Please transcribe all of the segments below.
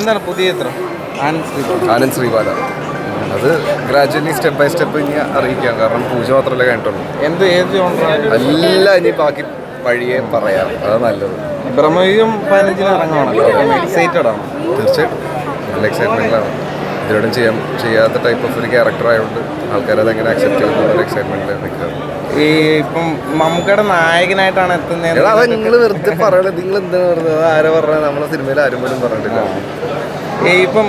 എന്താണ് പുതിയ ചിത്രം? ആനന്ദ് ശ്രീ ആനന്ദ് ശ്രീബാല അത് ഗ്രാജുവലി സ്റ്റെപ്പ് ബൈ സ്റ്റെപ്പ് ഇനി അറിയിക്കാം. കാരണം പൂജ മാത്രമല്ലേ കഴിഞ്ഞിട്ടുള്ളൂ. എന്ത് ഏത് അല്ല ഇനി ബാക്കി വഴിയെ പറയാം. അത് നല്ലത്. ബ്രഹ്മയും പതിനഞ്ചിന് ഇറങ്ങുവാണല്ലോ. എക്സൈറ്റഡ് ആണ്? തീർച്ചയായിട്ടും. നല്ല എക്സൈറ്റ്മെന്റിലാണ് ഇതിലൂടെ ചെയ്യാൻ ചെയ്യാത്ത ടൈപ്പ് ഓഫ് ഒരു ക്യാരക്ടർ ആയതുകൊണ്ട് ആൾക്കാരത് അതെങ്ങനെ അക്സെപ്റ്റ് ചെയ്യുന്ന എക്സൈറ്റ്മെന്റിൽ നിൽക്കുക ഈ ഇപ്പം മമ്മൂക്കയുടെ നായകനായിട്ടാണ് എത്തുന്നത് എടാ അത് നിങ്ങൾ വെറുതെ പറയണത്. നിങ്ങൾ എന്താ പറഞ്ഞത് ആരെ പറഞ്ഞത്. നമ്മളെ സിനിമയിൽ ആരും പോലും പറഞ്ഞിട്ടില്ല. ഇപ്പം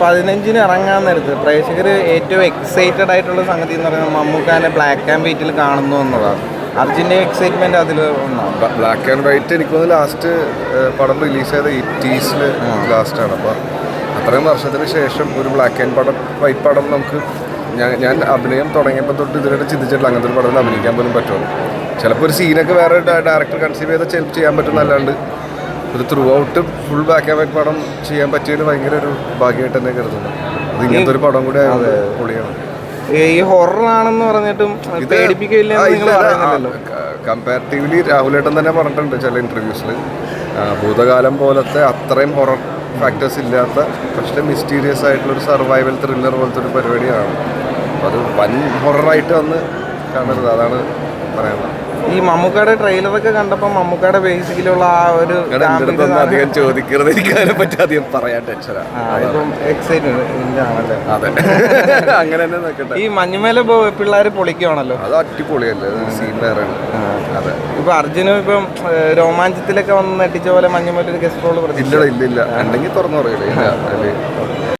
പതിനഞ്ചിന് ഇറങ്ങാൻ നേരത്ത് പ്രേക്ഷകർ ഏറ്റവും എക്സൈറ്റഡ് ആയിട്ടുള്ള സംഗതി എന്ന് പറയുന്നത് മമ്മൂക്കാനെ ബ്ലാക്ക് ആൻഡ് വൈറ്റിൽ കാണുന്നു എന്നതാണ് അർജുന്റെ എക്സൈറ്റ്മെന്റ് അതിൽ ഒന്നാണ്. ബ്ലാക്ക് ആൻഡ് വൈറ്റ് എനിക്ക് തോന്നുന്നു ലാസ്റ്റ് പടം റിലീസ് ചെയ്ത എയ്റ്റീസിൽ ലാസ്റ്റാണ് അപ്പോൾ അത്രയും വർഷത്തിന് ശേഷം ഒരു ബ്ലാക്ക് ആൻഡ് പടം വൈറ്റ് പടം നമുക്ക് ഞാൻ ഞാൻ അഭിനയം തുടങ്ങിയപ്പോൾ തൊട്ട് ഇതുവരെ ചിന്തിച്ചിട്ടില്ല അങ്ങനത്തെ ഒരു പടത്തിൽ അഭിനയിക്കാൻ പോലും പറ്റുള്ളൂ. ചിലപ്പോൾ ഒരു സീനൊക്കെ വേറെ ഡയറക്ടർ കൺസീവ് ചെയ്താൽ ചിലപ്പോൾ ചെയ്യാൻ പറ്റുന്നല്ലാണ്ട് ഒരു throughout full back and back പടം ചെയ്യാൻ പറ്റിയത് ഭയങ്കര ഒരു ഭാഗ്യമായിട്ട് തന്നെ കരുതുന്നു. അത് ഇങ്ങനത്തെ ഒരു പടം കൂടെ പൊളിയാണ്. ഈ ഹൊറർ ആണെന്ന് പറഞ്ഞിട്ടും കമ്പാരിറ്റീവ്ലി രാഹുലേട്ടൻ തന്നെ പറഞ്ഞിട്ടുണ്ട് ചില ഇന്റർവ്യൂസിൽ ഭൂതകാലം പോലത്തെ അത്രയും ഹൊറർ ഫാക്ടേഴ്സ് ഇല്ലാത്ത പക്ഷേ മിസ്റ്റീരിയസ് ആയിട്ടുള്ള ഒരു സർവൈവൽ ത്രില്ലർ പോലത്തെ ഒരു പരിപാടിയാണ്. അത് വൻ ഹൊററായിട്ട് വന്ന് കാണരുത് അതാണ് പറയാനുള്ളത് ഈ മമ്മൂക്കയുടെ ട്രെയിലറൊക്കെ കണ്ടപ്പോൾ മമ്മൂക്കയുടെ ബേസിക്കലുള്ള ആ ഒരു അധികം ചോദിക്കരുത് എനിക്ക് അതിനെ പറ്റി അധികം പറയാൻ ടെൻഷനാണ് അങ്ങനെ തന്നെ ഈ മഞ്ഞുമേല പിള്ളേർ പൊളിക്കുവാണല്ലോ. അത് അടിപൊളിയല്ലേ സീൻ അതെ ഇപ്പൊ അർജുനും ഇപ്പം രോമാഞ്ചത്തിലൊക്കെ വന്ന് നെട്ടിച്ച പോലെ മഞ്ഞുമേല ഒരു ഗസ്റ്റ് റോൾ ഇല്ല ഇല്ല ഇല്ല ഉണ്ടെങ്കിൽ തുറന്നു പറയില്ല